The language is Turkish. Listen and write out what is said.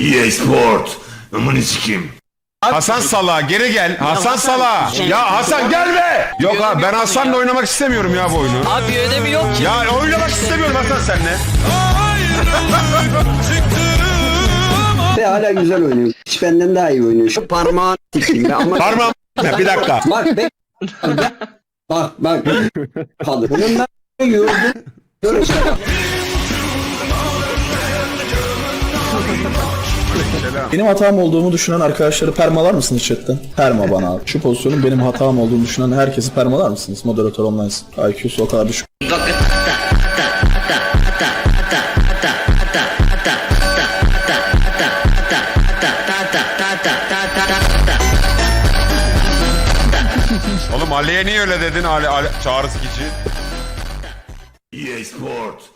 EA Sport. Amını sikeyim. Hasan Sala geri gel. Hasan Sala. Ya Hasan gelme. Yok abi ben Hasan'la oynamak istemiyorum ya bu oyunu. Abi bir önemi yok ki. Ya oynamak istemiyorum Hasan seninle. Ve hala güzel oynuyor. Hiç benden daha iyi oynuyor. Şu parmağın tikinde ama Parmağım. Ya, bir dakika. bak be. bak bak. Kaldı. Bunun yap. Benim hatam olduğumu düşünen arkadaşları permalar mısınız chatten? Perma bana abi. Şu pozisyonun benim hatam olduğunu düşünen herkesi permalar mısınız? Moderatör online. IQ'su o kadar düşük. Oğlum Ali'ye niye öyle dedin Ali, Ali Çağrı Sikici? EA Sport.